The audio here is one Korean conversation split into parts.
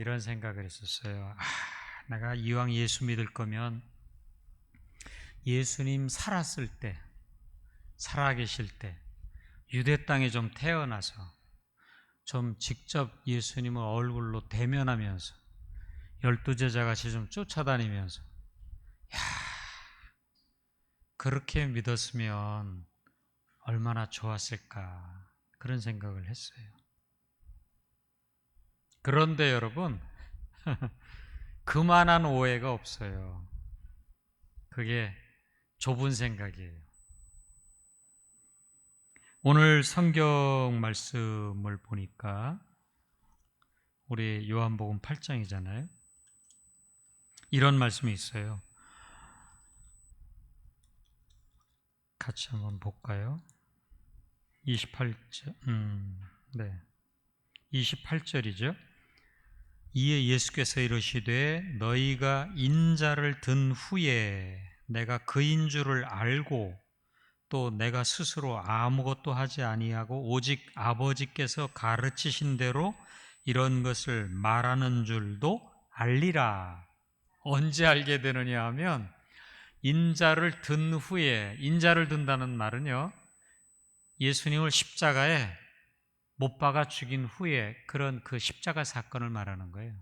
이런 생각을 했었어요. 아, 내가 이왕 예수 믿을 거면 예수님 살았을 때, 살아계실 때, 유대 땅에 좀 태어나서 좀 직접 예수님을 얼굴로 대면하면서 열두 제자 같이 좀 쫓아다니면서 야 그렇게 믿었으면 얼마나 좋았을까 그런 생각을 했어요. 그런데 여러분 그만한 오해가 없어요. 그게 좁은 생각이에요. 오늘 성경 말씀을 보니까 우리 요한복음 8장이잖아요. 이런 말씀이 있어요. 같이 한번 볼까요? 28절, 음, 네. 28절이죠. 이에 예수께서 이르시되 너희가 인자를 든 후에 내가 그인 줄을 알고 또 내가 스스로 아무것도 하지 아니하고 오직 아버지께서 가르치신 대로 이런 것을 말하는 줄도 알리라. 언제 알게 되느냐 하면 인자를 든 후에 인자를 든다는 말은요. 예수님을 십자가에 못 박아 죽인 후에 그런 그 십자가 사건을 말하는 거예요.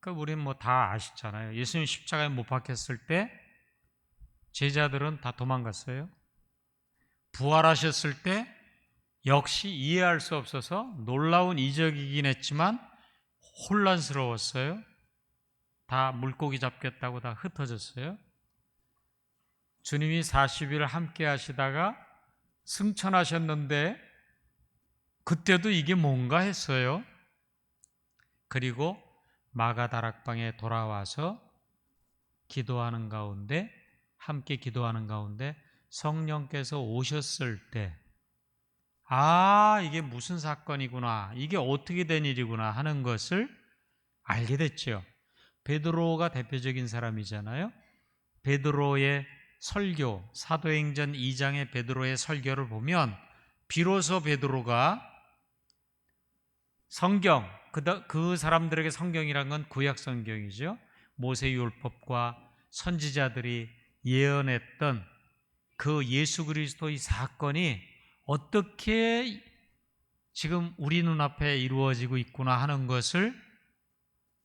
그 우리는 뭐 다 아시잖아요. 예수님 십자가에 못 박혔을 때 제자들은 다 도망갔어요. 부활하셨을 때 역시 이해할 수 없어서 놀라운 이적이긴 했지만 혼란스러웠어요. 다 물고기 잡겠다고 다 흩어졌어요. 주님이 40일 함께 하시다가 승천하셨는데 그때도 이게 뭔가 했어요. 그리고 마가다락방에 돌아와서 기도하는 가운데 함께 기도하는 가운데 성령께서 오셨을 때 아, 이게 무슨 사건이구나. 이게 어떻게 된 일이구나 하는 것을 알게 됐죠. 베드로가 대표적인 사람이잖아요. 베드로의 설교, 사도행전 2장의 베드로의 설교를 보면 비로소 베드로가 성경, 그, 그 사람들에게 성경이란 건 구약 성경이죠. 모세율법과 선지자들이 예언했던 그 예수 그리스도의 사건이 어떻게 지금 우리 눈앞에 이루어지고 있구나 하는 것을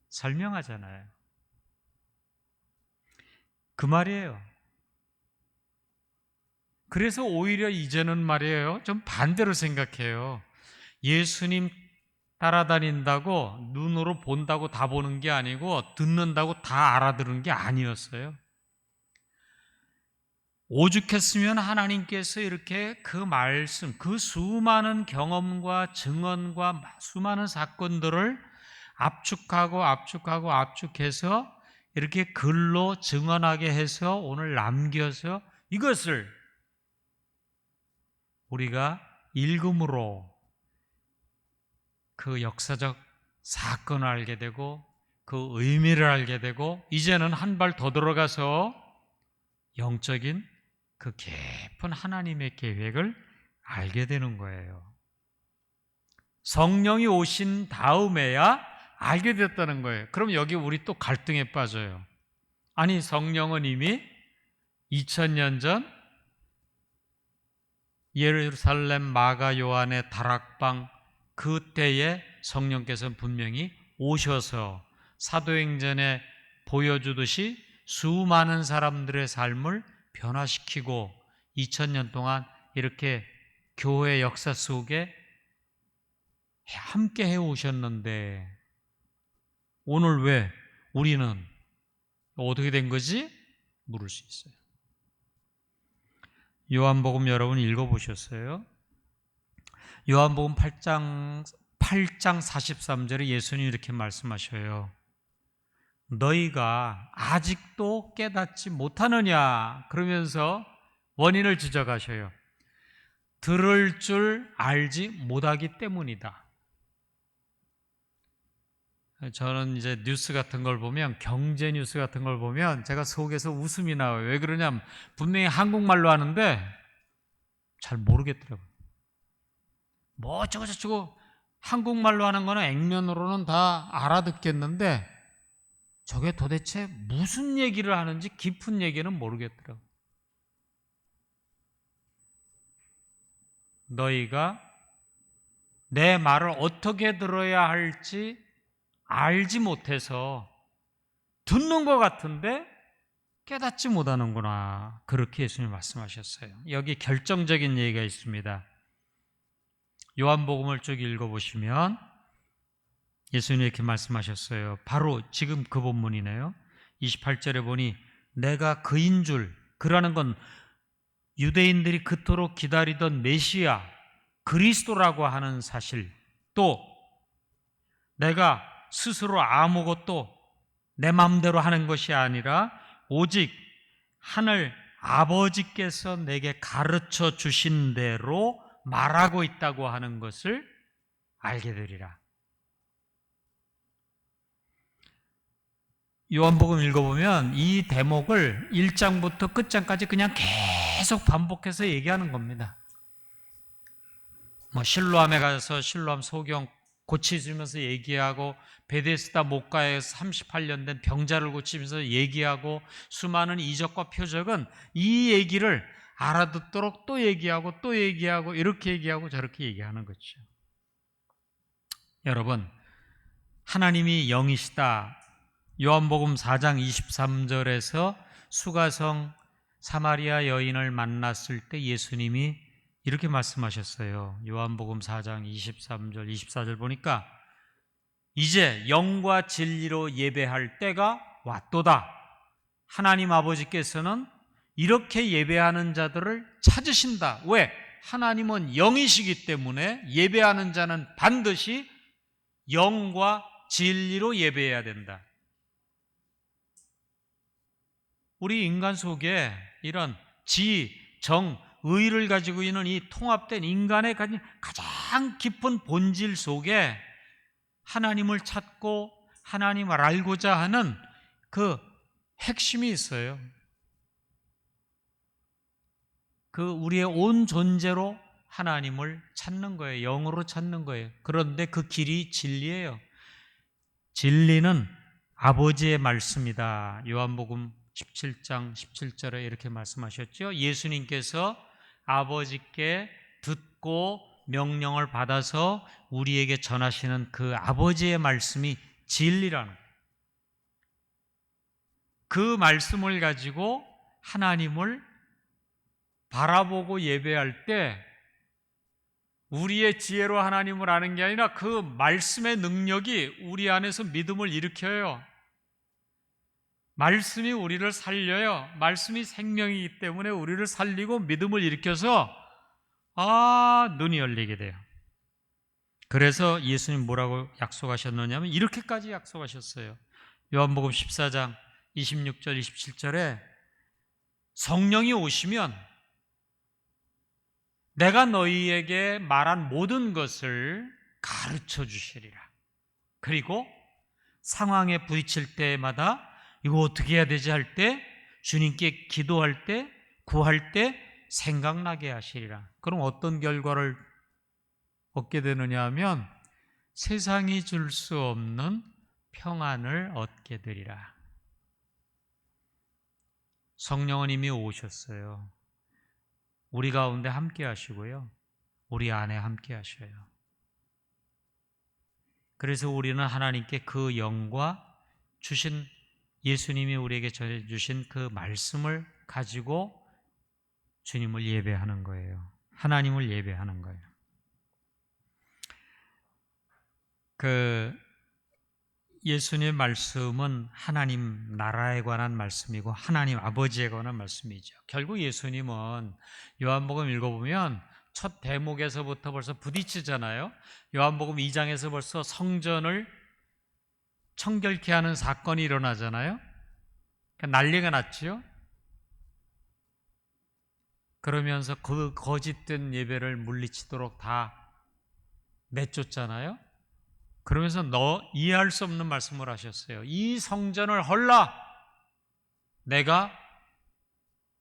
설명하잖아요. 그 말이에요. 그래서 오히려 이제는 말이에요. 좀 반대로 생각해요. 예수님 따라다닌다고 눈으로 본다고 다 보는 게 아니고 듣는다고 다 알아들은 게 아니었어요. 오죽했으면 하나님께서 이렇게 그 말씀, 그 수많은 경험과 증언과 수많은 사건들을 압축하고 압축하고 압축해서 이렇게 글로 증언하게 해서 오늘 남겨서 이것을 우리가 읽음으로 그 역사적 사건을 알게 되고 그 의미를 알게 되고 이제는 한 발 더 들어가서 영적인 그 깊은 하나님의 계획을 알게 되는 거예요. 성령이 오신 다음에야 알게 됐다는 거예요. 그럼 여기 우리 또 갈등에 빠져요. 아니, 성령은 이미 2000년 전 예루살렘 마가 요한의 다락방 그때에 성령께서는 분명히 오셔서 사도행전에 보여주듯이 수많은 사람들의 삶을 변화시키고 2000년 동안 이렇게 교회 역사 속에 함께 해 오셨는데 오늘 왜 우리는 어떻게 된 거지? 물을 수 있어요. 요한복음 여러분 읽어보셨어요? 요한복음 8장 8장 43절에 예수님이 이렇게 말씀하셔요. 너희가 아직도 깨닫지 못하느냐? 그러면서 원인을 지적하셔요. 들을 줄 알지 못하기 때문이다. 저는 이제 뉴스 같은 걸 보면 경제 뉴스 같은 걸 보면 제가 속에서 웃음이 나와요. 왜 그러냐면 분명히 한국말로 하는데 잘 모르겠더라고요. 뭐 어쩌고 저쩌고 한국말로 하는 거는 액면으로는 다 알아듣겠는데 저게 도대체 무슨 얘기를 하는지 깊은 얘기는 모르겠더라고. 너희가 내 말을 어떻게 들어야 할지 알지 못해서 듣는 것 같은데 깨닫지 못하는구나. 그렇게 예수님 말씀하셨어요. 여기 결정적인 얘기가 있습니다. 요한복음을 쭉 읽어보시면 예수님이 이렇게 말씀하셨어요. 바로 지금 그 본문이네요. 28절에 보니 내가 그인 줄, 그라는 건 유대인들이 그토록 기다리던 메시아, 그리스도라고 하는 사실, 또 내가 스스로 아무것도 내 마음대로 하는 것이 아니라 오직 하늘 아버지께서 내게 가르쳐 주신 대로 말하고 있다고 하는 것을 알게 되리라. 요한복음 읽어보면 이 대목을 1장부터 끝장까지 그냥 계속 반복해서 얘기하는 겁니다. 뭐 실로암에 가서 실로암 소경 고치주면서 얘기하고 베데스다 목가에서 38년 된 병자를 고치면서 얘기하고 수많은 이적과 표적은 이 얘기를 알아듣도록 또 얘기하고 또 얘기하고 이렇게 얘기하고 저렇게 얘기하는 거죠. 여러분 하나님이 영이시다. 요한복음 4장 23절에서 수가성 사마리아 여인을 만났을 때 예수님이 이렇게 말씀하셨어요. 요한복음 4장 23절, 24절 보니까 이제 영과 진리로 예배할 때가 왔도다. 하나님 아버지께서는 이렇게 예배하는 자들을 찾으신다. 왜? 하나님은 영이시기 때문에 예배하는 자는 반드시 영과 진리로 예배해야 된다. 우리 인간 속에 이런 지, 정, 의를 가지고 있는 이 통합된 인간의 가진 가장 깊은 본질 속에 하나님을 찾고 하나님을 알고자 하는 그 핵심이 있어요. 그 우리의 온 존재로 하나님을 찾는 거예요. 영으로 찾는 거예요. 그런데 그 길이 진리예요. 진리는 아버지의 말씀이다. 요한복음 17장 17절에 이렇게 말씀하셨죠. 예수님께서 아버지께 듣고 명령을 받아서 우리에게 전하시는 그 아버지의 말씀이 진리라는 그 말씀을 가지고 하나님을 바라보고 예배할 때 우리의 지혜로 하나님을 아는 게 아니라 그 말씀의 능력이 우리 안에서 믿음을 일으켜요. 말씀이 우리를 살려요. 말씀이 생명이기 때문에 우리를 살리고 믿음을 일으켜서 아, 눈이 열리게 돼요. 그래서 예수님 뭐라고 약속하셨느냐면 이렇게까지 약속하셨어요. 요한복음 14장 26절 27절에 성령이 오시면 내가 너희에게 말한 모든 것을 가르쳐 주시리라. 그리고 상황에 부딪힐 때마다 이거 어떻게 해야 되지 할 때 주님께 기도할 때 구할 때 생각나게 하시리라. 그럼 어떤 결과를 얻게 되느냐 하면 세상이 줄 수 없는 평안을 얻게 되리라. 성령은 이미 오셨어요. 우리 가운데 함께 하시고요. 우리 안에 함께 하셔요. 그래서 우리는 하나님께 그 영과 주신 예수님이 우리에게 전해주신 그 말씀을 가지고 주님을 예배하는 거예요. 하나님을 예배하는 거예요. 그 예수님의 말씀은 하나님 나라에 관한 말씀이고 하나님 아버지에 관한 말씀이죠. 결국 예수님은 요한복음 읽어보면 첫 대목에서부터 벌써 부딪히잖아요. 요한복음 2장에서 벌써 성전을 청결케 하는 사건이 일어나잖아요. 그러니까 난리가 났지요. 그러면서 그 거짓된 예배를 물리치도록 다 내쫓잖아요. 그러면서 너 이해할 수 없는 말씀을 하셨어요. 이 성전을 헐라 내가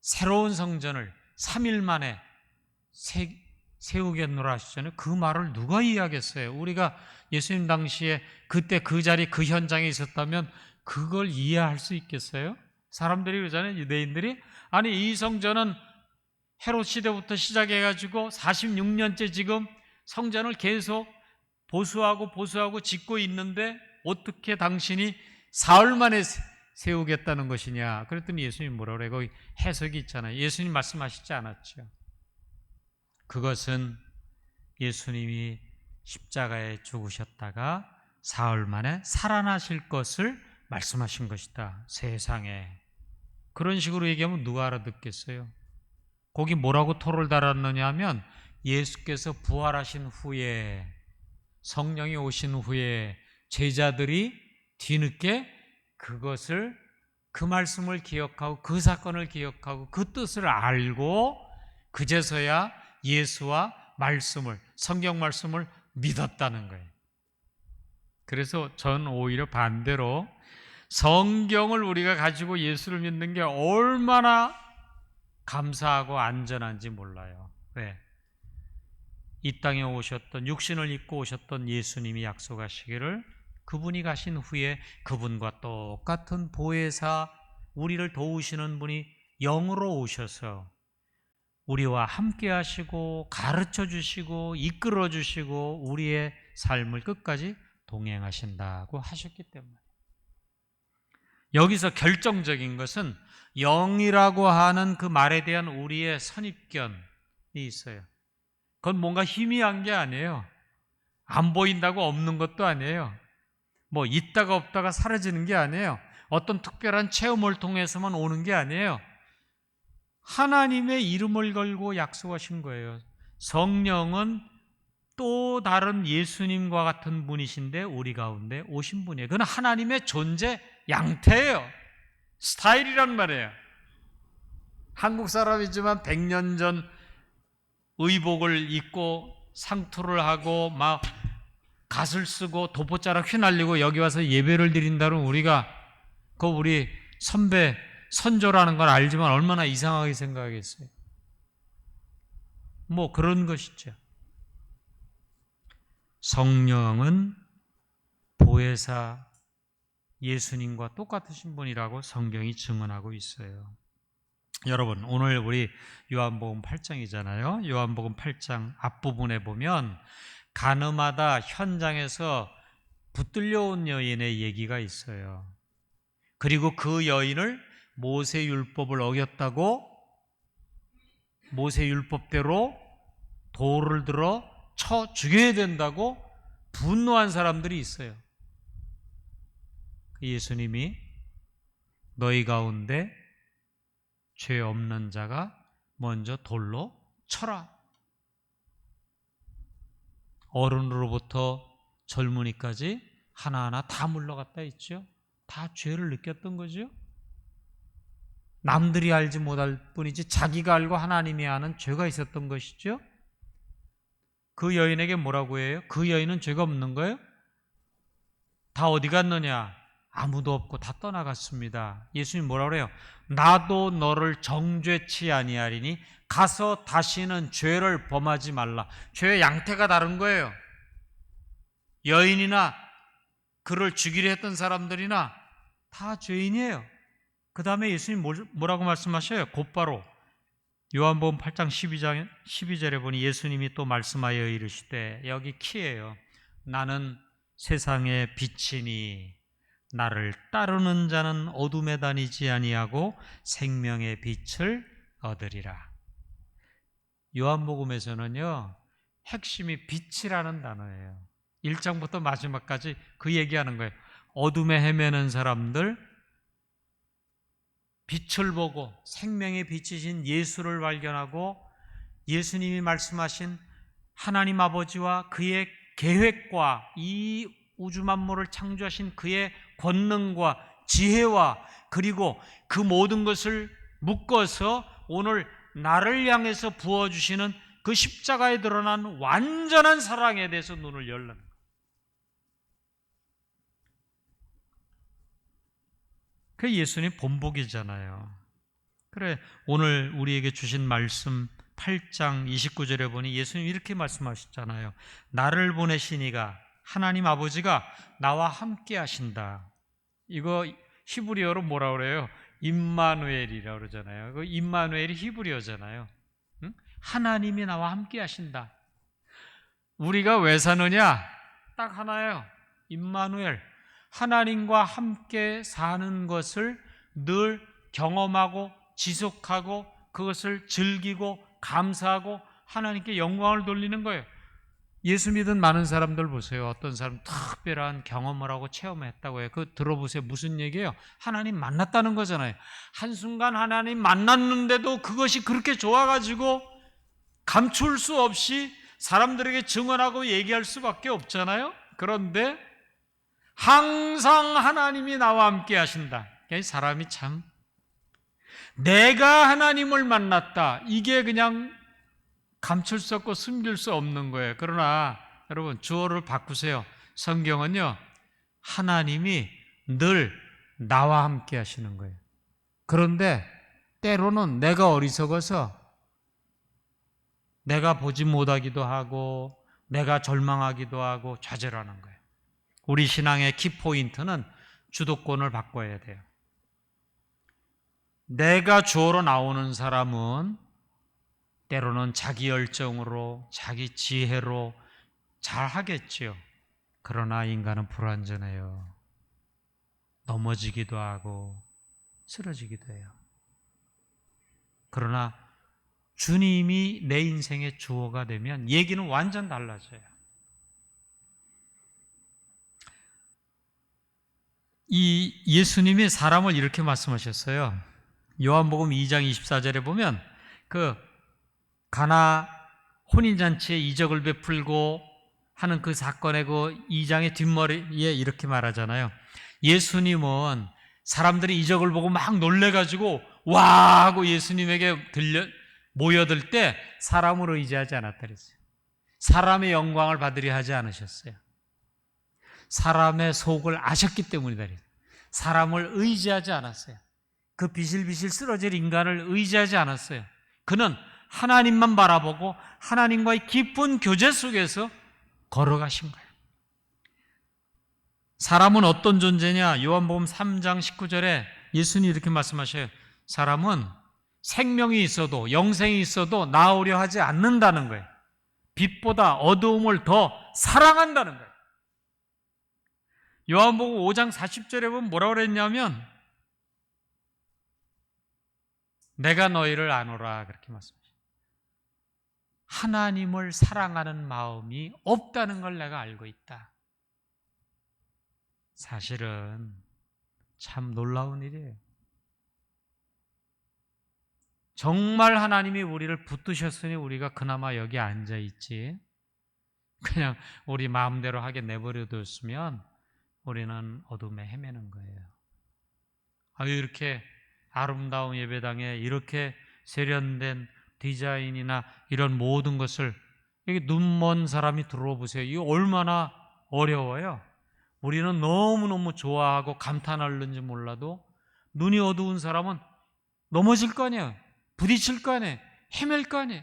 새로운 성전을 3일 만에 새, 세우겠노라 하시잖아요. 그 말을 누가 이해하겠어요? 우리가 예수님 당시에 그때 그 자리 그 현장에 있었다면 그걸 이해할 수 있겠어요? 사람들이 그러잖아요. 유대인들이 아니 이 성전은 헤롯 시대부터 시작해 가지고 46년째 지금 성전을 계속 보수하고 보수하고 짓고 있는데 어떻게 당신이 사흘 만에 세우겠다는 것이냐? 그랬더니 예수님 뭐라 그래? 거기 해석이 있잖아요. 예수님 말씀하시지 않았죠. 그것은 예수님이 십자가에 죽으셨다가 사흘 만에 살아나실 것을 말씀하신 것이다. 세상에. 그런 식으로 얘기하면 누가 알아듣겠어요? 거기 뭐라고 토를 달았느냐 하면 예수께서 부활하신 후에 성령이 오신 후에 제자들이 뒤늦게 그것을 그 말씀을 기억하고 그 사건을 기억하고 그 뜻을 알고 그제서야 예수와 말씀을 성경 말씀을 믿었다는 거예요. 그래서 전 오히려 반대로 성경을 우리가 가지고 예수를 믿는 게 얼마나 감사하고 안전한지 몰라요. 왜? 이 땅에 오셨던 육신을 입고 오셨던 예수님이 약속하시기를 그분이 가신 후에 그분과 똑같은 보혜사 우리를 도우시는 분이 영으로 오셔서 우리와 함께 하시고 가르쳐 주시고 이끌어 주시고 우리의 삶을 끝까지 동행하신다고 하셨기 때문에 여기서 결정적인 것은 영이라고 하는 그 말에 대한 우리의 선입견이 있어요. 그건 뭔가 희미한 게 아니에요. 안 보인다고 없는 것도 아니에요. 뭐 있다가 없다가 사라지는 게 아니에요. 어떤 특별한 체험을 통해서만 오는 게 아니에요. 하나님의 이름을 걸고 약속하신 거예요. 성령은 또 다른 예수님과 같은 분이신데 우리 가운데 오신 분이에요. 그건 하나님의 존재 양태예요. 스타일이란 말이에요. 한국 사람이지만 100년 전 의복을 입고 상투를 하고 막 갓을 쓰고 도포자락 휘날리고 여기 와서 예배를 드린다는 우리가 그 우리 선배 선조라는 걸 알지만 얼마나 이상하게 생각하겠어요. 뭐 그런 것이죠. 성령은 보혜사 예수님과 똑같으신 분이라고 성경이 증언하고 있어요. 여러분, 오늘 우리 요한복음 8장이잖아요. 요한복음 8장 앞부분에 보면 가늠하다 현장에서 붙들려 온 여인의 얘기가 있어요. 그리고 그 여인을 모세 율법을 어겼다고 모세 율법대로 돌을 들어 쳐 죽여야 된다고 분노한 사람들이 있어요. 그 예수님이 너희 가운데 죄 없는 자가 먼저 돌로 쳐라. 어른으로부터 젊은이까지 하나하나 다 물러갔다 있죠. 다 죄를 느꼈던 거죠. 남들이 알지 못할 뿐이지 자기가 알고 하나님이 아는 죄가 있었던 것이죠. 그 여인에게 뭐라고 해요? 그 여인은 죄가 없는 거예요? 다 어디 갔느냐? 아무도 없고 다 떠나갔습니다. 예수님 뭐라 그래요? 나도 너를 정죄치 아니하리니 가서 다시는 죄를 범하지 말라. 죄의 양태가 다른 거예요. 여인이나 그를 죽이려 했던 사람들이나 다 죄인이에요. 그 다음에 예수님 뭐라고 말씀하셔요? 곧바로 요한복음 8장 12장 12절에 보니 예수님이 또 말씀하여 이르시되 여기 키예요. 나는 세상의 빛이니 나를 따르는 자는 어둠에 다니지 아니하고 생명의 빛을 얻으리라. 요한복음에서는요. 핵심이 빛이라는 단어예요. 1장부터 마지막까지 그 얘기하는 거예요. 어둠에 헤매는 사람들 빛을 보고 생명의 빛이신 예수를 발견하고 예수님이 말씀하신 하나님 아버지와 그의 계획과 이 우주 만물을 창조하신 그의 권능과 지혜와 그리고 그 모든 것을 묶어서 오늘 나를 향해서 부어주시는 그 십자가에 드러난 완전한 사랑에 대해서 눈을 열는 그 예수님 본복이잖아요. 그래 오늘 우리에게 주신 말씀 8장 29절에 보니 예수님 이렇게 말씀하셨잖아요. 나를 보내시니가 하나님 아버지가 나와 함께 하신다. 이거 히브리어로 뭐라 그래요? 임마누엘이라 그러잖아요. 그 임마누엘이 히브리어잖아요. 응? 하나님이 나와 함께 하신다. 우리가 왜 사느냐? 딱 하나예요. 임마누엘. 하나님과 함께 사는 것을 늘 경험하고 지속하고 그것을 즐기고 감사하고 하나님께 영광을 돌리는 거예요. 예수 믿은 많은 사람들 보세요. 어떤 사람 특별한 경험을 하고 체험했다고 해요. 그 들어보세요. 무슨 얘기예요? 하나님 만났다는 거잖아요. 한순간 하나님 만났는데도 그것이 그렇게 좋아가지고 감출 수 없이 사람들에게 증언하고 얘기할 수밖에 없잖아요. 그런데 항상 하나님이 나와 함께 하신다. 사람이 참 내가 하나님을 만났다. 이게 그냥 감출 수 없고 숨길 수 없는 거예요. 그러나 여러분 주어를 바꾸세요. 성경은요. 하나님이 늘 나와 함께 하시는 거예요. 그런데 때로는 내가 어리석어서 내가 보지 못하기도 하고 내가 절망하기도 하고 좌절하는 거예요. 우리 신앙의 키포인트는 주도권을 바꿔야 돼요. 내가 주어로 나오는 사람은 때로는 자기 열정으로, 자기 지혜로 잘 하겠지요. 그러나 인간은 불완전해요. 넘어지기도 하고, 쓰러지기도 해요. 그러나 주님이 내 인생의 주어가 되면 얘기는 완전 달라져요. 이 예수님이 사람을 이렇게 말씀하셨어요. 요한복음 2장 24절에 보면 그 가나 혼인잔치에 이적을 베풀고 하는 그 사건의 그 2장의 뒷머리에 이렇게 말하잖아요. 예수님은 사람들이 이적을 보고 막 놀래가지고 와 하고 예수님에게 들려 모여들 때 사람을 의지하지 않았다 그랬어요. 사람의 영광을 받으려 하지 않으셨어요. 사람의 속을 아셨기 때문이다. 사람을 의지하지 않았어요. 그 비실비실 쓰러질 인간을 의지하지 않았어요. 그는 하나님만 바라보고 하나님과의 깊은 교제 속에서 걸어가신 거예요. 사람은 어떤 존재냐? 요한복음 3장 19절에 예수님이 이렇게 말씀하셔요. 사람은 생명이 있어도 영생이 있어도 나오려 하지 않는다는 거예요. 빛보다 어두움을 더 사랑한다는 거예요. 요한복음 5장 40절에 보면 뭐라고 그랬냐면 내가 너희를 아노라 그렇게 말씀하셨어요. 하나님을 사랑하는 마음이 없다는 걸 내가 알고 있다. 사실은 참 놀라운 일이에요. 정말 하나님이 우리를 붙드셨으니 우리가 그나마 여기 앉아 있지. 그냥 우리 마음대로 하게 내버려 뒀으면 우리는 어둠에 헤매는 거예요. 아, 이렇게 아름다운 예배당에 이렇게 세련된 디자인이나 이런 모든 것을 여기 눈먼 사람이 들어와 보세요. 이거 얼마나 어려워요. 우리는 너무너무 좋아하고 감탄하는지 몰라도 눈이 어두운 사람은 넘어질 거 아니에요. 부딪힐 거 아니에요. 헤맬 거 아니에요.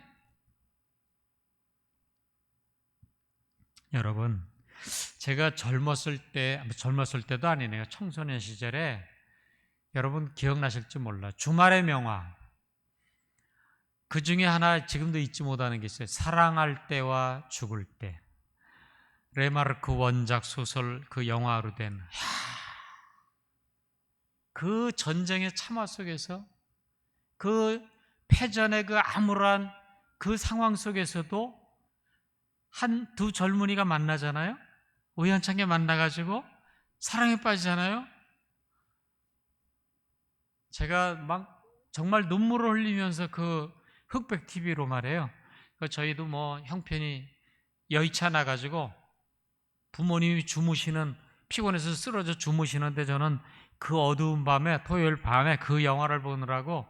여러분, 제가 젊었을 때, 젊었을 때도 아니네요. 청소년 시절에 여러분 기억나실지 몰라. 주말의 명화. 그 중에 하나 지금도 잊지 못하는 게 있어요. 사랑할 때와 죽을 때. 레마르크 원작 소설 그 영화로 된. 그 전쟁의 참화 속에서 그 패전의 그 암울한 그 상황 속에서도 한 두 젊은이가 만나잖아요. 우연찮게 만나가지고 사랑에 빠지잖아요. 제가 막 정말 눈물을 흘리면서 그 흑백 TV로 말해요. 그 저희도 뭐 형편이 여의치 않아 가지고 부모님이 주무시는 피곤해서 쓰러져 주무시는데 저는 그 어두운 밤에 토요일 밤에 그 영화를 보느라고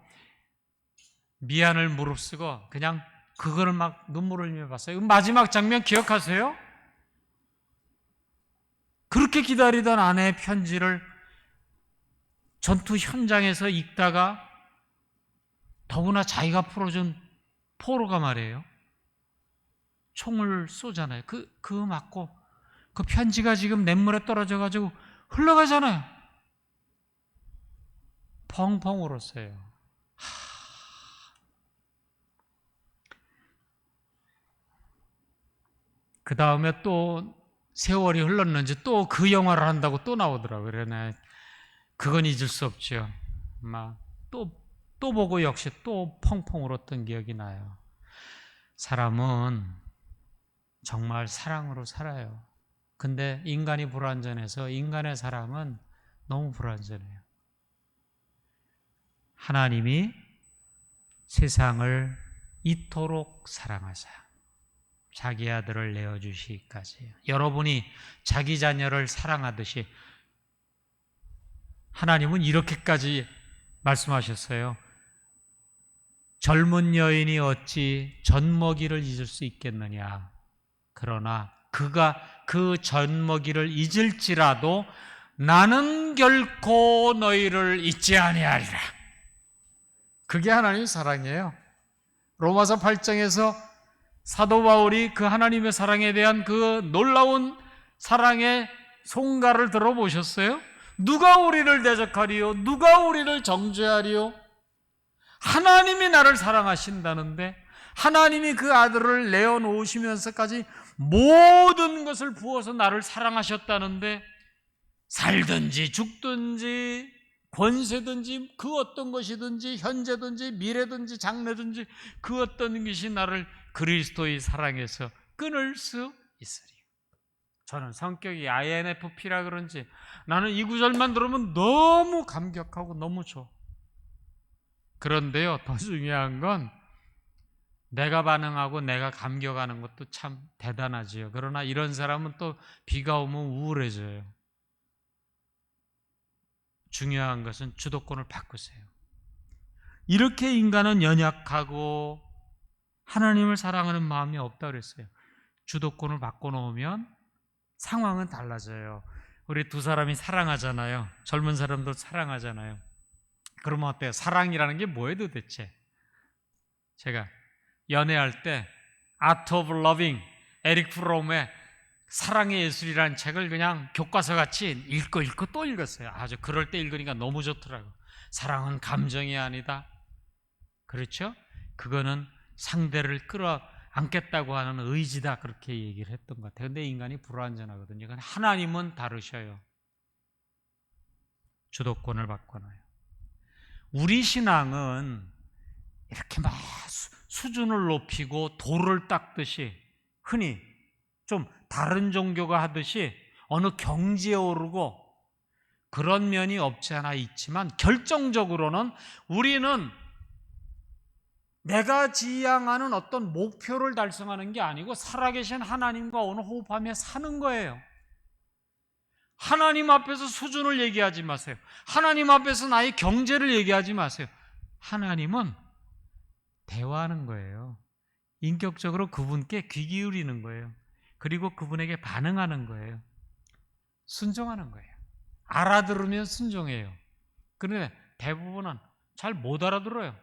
미안을 무릅쓰고 그냥 그거를 막 눈물을 흘리며 봤어요. 마지막 장면 기억하세요? 그렇게 기다리던 아내의 편지를 전투 현장에서 읽다가 더구나 자기가 풀어준 포로가 말이에요. 총을 쏘잖아요. 그, 그 맞고 그 편지가 지금 냇물에 떨어져가지고 흘러가잖아요. 펑펑 울었어요. 그 다음에 또 세월이 흘렀는지 또 그 영화를 한다고 또 나오더라고요. 그러네. 그건 잊을 수 없죠. 막 또, 또 보고 역시 또 펑펑 울었던 기억이 나요. 사람은 정말 사랑으로 살아요. 근데 인간이 불완전해서 인간의 사랑은 너무 불완전해요. 하나님이 세상을 이토록 사랑하사 자기 아들을 내어 주시기까지 여러분이 자기 자녀를 사랑하듯이 하나님은 이렇게까지 말씀하셨어요. 젊은 여인이 어찌 젖먹이를 잊을 수 있겠느냐. 그러나 그가 그 젖먹이를 잊을지라도 나는 결코 너희를 잊지 아니하리라. 그게 하나님의 사랑이에요. 로마서 8장에서 사도 바울이 그 하나님의 사랑에 대한 그 놀라운 사랑의 송가를 들어보셨어요? 누가 우리를 대적하리요? 누가 우리를 정죄하리요? 하나님이 나를 사랑하신다는데 하나님이 그 아들을 내어 놓으시면서까지 모든 것을 부어서 나를 사랑하셨다는데 살든지 죽든지 권세든지 그 어떤 것이든지 현재든지 미래든지 장래든지 그 어떤 것이 나를 그리스도의 사랑에서 끊을 수 있으리. 저는 성격이 INFP라 그런지 나는 이 구절만 들으면 너무 감격하고 너무 좋아. 그런데요, 더 중요한 건 내가 반응하고 내가 감격하는 것도 참 대단하지요. 그러나 이런 사람은 또 비가 오면 우울해져요. 중요한 것은 주도권을 바꾸세요. 이렇게 인간은 연약하고 하나님을 사랑하는 마음이 없다 그랬어요. 주도권을 바꿔놓으면 상황은 달라져요. 우리 두 사람이 사랑하잖아요. 젊은 사람도 사랑하잖아요. 그러면 어때요? 사랑이라는 게 뭐예요 도대체? 제가 연애할 때 Art of Loving 에릭 프롬의 사랑의 예술이라는 책을 그냥 교과서 같이 읽고 읽고 또 읽었어요. 아주 그럴 때 읽으니까 너무 좋더라고. 사랑은 감정이 아니다. 그렇죠? 그거는 상대를 끌어안겠다고 하는 의지다. 그렇게 얘기를 했던 것 같아요. 근데 인간이 불완전하거든요. 하나님은 다르셔요. 주도권을 바꿔놔요. 우리 신앙은 이렇게 막 수준을 높이고 돌을 닦듯이 흔히 좀 다른 종교가 하듯이 어느 경지에 오르고 그런 면이 없지 않아 있지만 결정적으로는 우리는 내가 지향하는 어떤 목표를 달성하는 게 아니고 살아계신 하나님과 오늘 호흡하며 사는 거예요. 하나님 앞에서 수준을 얘기하지 마세요. 하나님 앞에서 나의 경제를 얘기하지 마세요. 하나님은 대화하는 거예요. 인격적으로 그분께 귀 기울이는 거예요. 그리고 그분에게 반응하는 거예요. 순종하는 거예요. 알아들으면 순종해요. 그런데 대부분은 잘 못 알아들어요.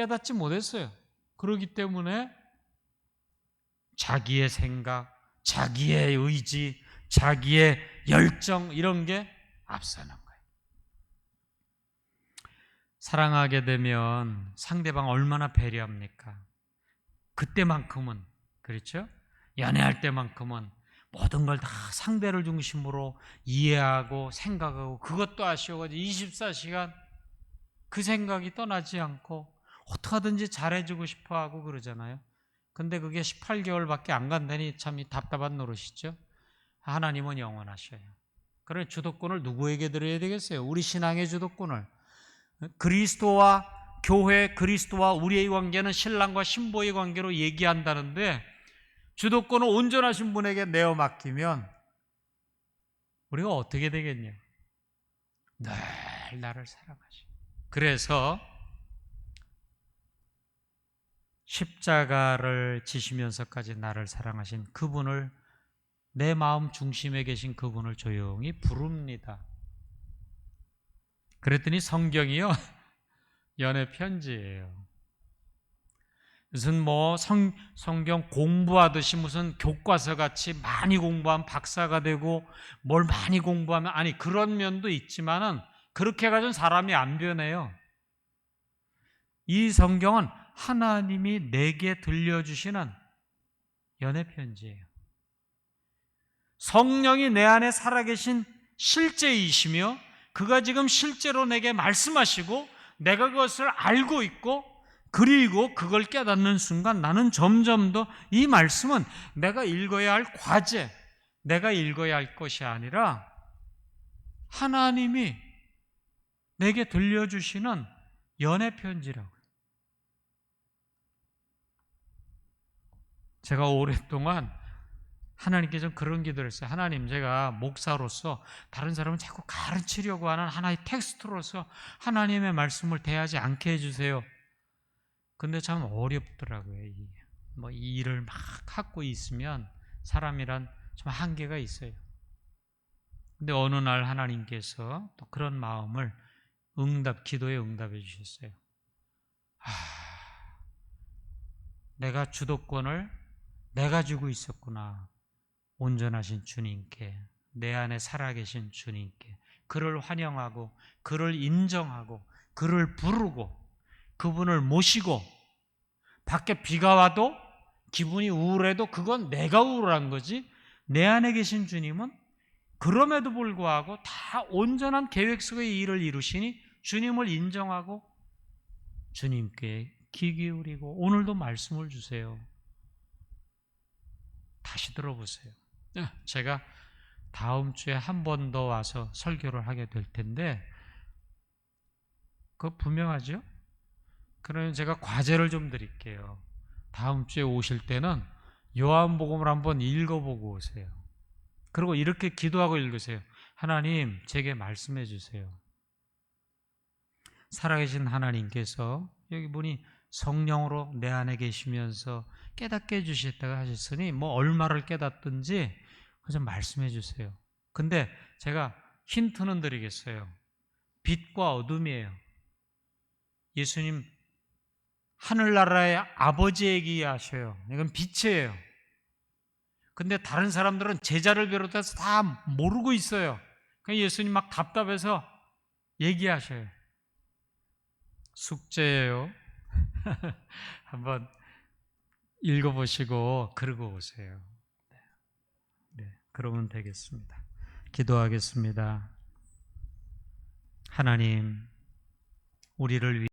깨닫지 못했어요. 그러기 때문에 자기의 생각, 자기의 의지, 자기의 열정 이런 게 앞서는 거예요. 사랑하게 되면 상대방 얼마나 배려합니까? 그때만큼은 그렇죠? 연애할 때만큼은 모든 걸 다 상대를 중심으로 이해하고 생각하고 그것도 아쉬워가지고 24시간 그 생각이 떠나지 않고 어떻게든지 잘해주고 싶어 하고 그러잖아요. 근데 그게 18개월밖에 안 간다니 참 답답한 노릇이죠. 하나님은 영원하셔요. 그래 주도권을 누구에게 드려야 되겠어요? 우리 신앙의 주도권을 그리스도와 교회 그리스도와 우리의 관계는 신랑과 신부의 관계로 얘기한다는데 주도권을 온전하신 분에게 내어 맡기면 우리가 어떻게 되겠냐? 늘 나를 사랑하시. 그래서 십자가를 지시면서까지 나를 사랑하신 그분을 내 마음 중심에 계신 그분을 조용히 부릅니다. 그랬더니 성경이요 연애 편지예요. 무슨 뭐 성, 성경 공부하듯이 무슨 교과서 같이 많이 공부하면 박사가 되고 뭘 많이 공부하면 아니 그런 면도 있지만은 그렇게 가지고 사람이 안 변해요. 이 성경은 하나님이 내게 들려주시는 연애 편지예요. 성령이 내 안에 살아계신 실제이시며 그가 지금 실제로 내게 말씀하시고 내가 그것을 알고 있고 그리고 그걸 깨닫는 순간 나는 점점 더 이 말씀은 내가 읽어야 할 과제, 내가 읽어야 할 것이 아니라 하나님이 내게 들려주시는 연애 편지라고요. 제가 오랫동안 하나님께 좀 그런 기도를 했어요. 하나님, 제가 목사로서 다른 사람을 자꾸 가르치려고 하는 하나의 텍스트로서 하나님의 말씀을 대하지 않게 해주세요. 근데 참 어렵더라고요. 이, 뭐, 이 일을 막 갖고 있으면 사람이란 좀 한계가 있어요. 근데 어느 날 하나님께서 또 그런 마음을 응답, 기도에 응답해 주셨어요. 아, 내가 주도권을 내가 주고 있었구나. 온전하신 주님께, 내 안에 살아계신 주님께, 그를 환영하고, 그를 인정하고, 그를 부르고, 그분을 모시고, 밖에 비가 와도 기분이 우울해도 그건 내가 우울한 거지, 내 안에 계신 주님은 그럼에도 불구하고 다 온전한 계획 속의 일을 이루시니 주님을 인정하고 주님께 귀 기울이고 오늘도 말씀을 주세요. 다시 들어보세요. 제가 다음 주에 한 번 더 와서 설교를 하게 될 텐데, 그거 분명하죠? 그러면 제가 과제를 좀 드릴게요. 다음 주에 오실 때는 요한복음을 한번 읽어보고 오세요. 그리고 이렇게 기도하고 읽으세요. 하나님, 제게 말씀해 주세요. 살아계신 하나님께서 여기 보니 성령으로 내 안에 계시면서 깨닫게 해주셨다고 하셨으니 뭐 얼마를 깨닫든지 좀 말씀해 주세요. 근데 제가 힌트는 드리겠어요. 빛과 어둠이에요. 예수님 하늘나라의 아버지 얘기하셔요. 이건 빛이에요. 근데 다른 사람들은 제자를 비롯해서 다 모르고 있어요. 그러니까 예수님 막 답답해서 얘기하셔요. 숙제예요. 한번 읽어보시고 그러고 오세요. 네, 그러면 되겠습니다. 기도하겠습니다. 하나님, 우리를 위해